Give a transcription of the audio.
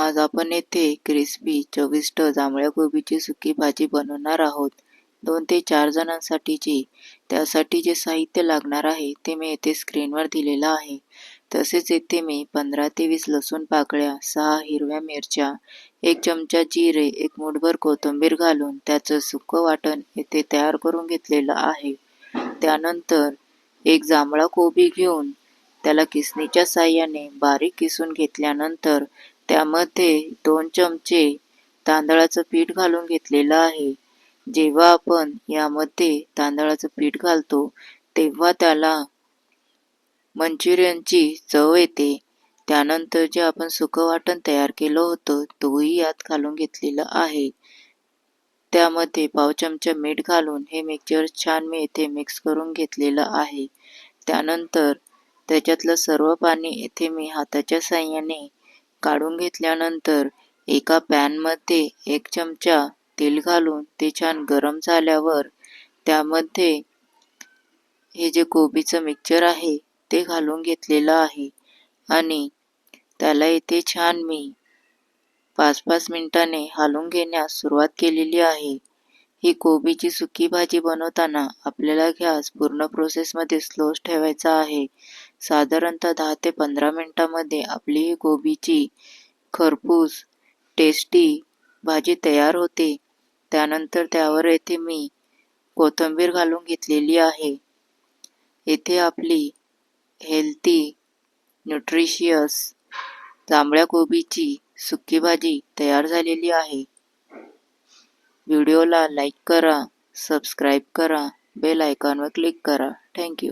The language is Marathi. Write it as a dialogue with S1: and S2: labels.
S1: आज आपण येथे क्रिस्पी चविष्ट जांभळ्या कोबीची सुकी भाजी बनवणार आहोत. दोन ते चार जणांसाठीची. त्यासाठी जे साहित्य लागणार आहे ते मी येथे स्क्रीनवर दिलेलं आहे. तसेच येथे मी पंधरा ते वीस लसूण पाकळ्या सहा हिरव्या मिरच्या एक चमचा जिरे एक मुठभर कोथिंबीर घालून त्याचं सुकं वाटण येथे तयार करून घेतलेलं आहे. त्यानंतर एक जांभळा कोबी घेऊन त्याला किसणीच्या साह्याने बारीक किसून घेतल्यानंतर त्यामध्ये दोन चमचे तांदळाचं पीठ घालून घेतलेलं आहे. जेव्हा आपण यामध्ये तांदळाचं पीठ घालतो तेव्हा त्याला मंचुरियनची चव येते. त्यानंतर जे आपण सुकं वाटण तयार केलं होतं तोही यात घालून घेतलेलं आहे. त्यामध्ये पाव चमचा मीठ घालून हे मिक्सचर छान मी येथे मिक्स करून घेतलेलं आहे. त्यानंतर त्याच्यातलं सर्व पाणी येथे मी हाताच्या साह्याने काढून घेतल्यानंतर एका पॅनमध्ये एक चमचा तेल घालून ते छान गरम झाल्यावर त्यामध्ये हे जे कोबीचं मिक्सचर आहे ते घालून घेतलेलं आहे. आणि त्याला इथे छान मी पाच पाच मिनिटाने हालून घेण्यास सुरुवात केलेली आहे. ही कोबीची सुकी भाजी बनवताना आपल्याला गॅस पूर्ण प्रोसेसमध्ये स्लोच ठेवायचा आहे. साधारणतः दहा ते पंधरा मिनटामध्ये आपली ही कोबीची खरपूस टेस्टी भाजी तयार होते. त्यानंतर त्यावर येथे मी कोथिंबीर घालून घेतलेली आहे. येथे आपली हेल्थी न्यूट्रिशियस जांभळ्या कोबीची सुकी भाजी तयार झालेली आहे. व्हिडिओला लाईक करा सबस्क्राईब करा बेल आयकॉनवर क्लिक करा. थँक्यू.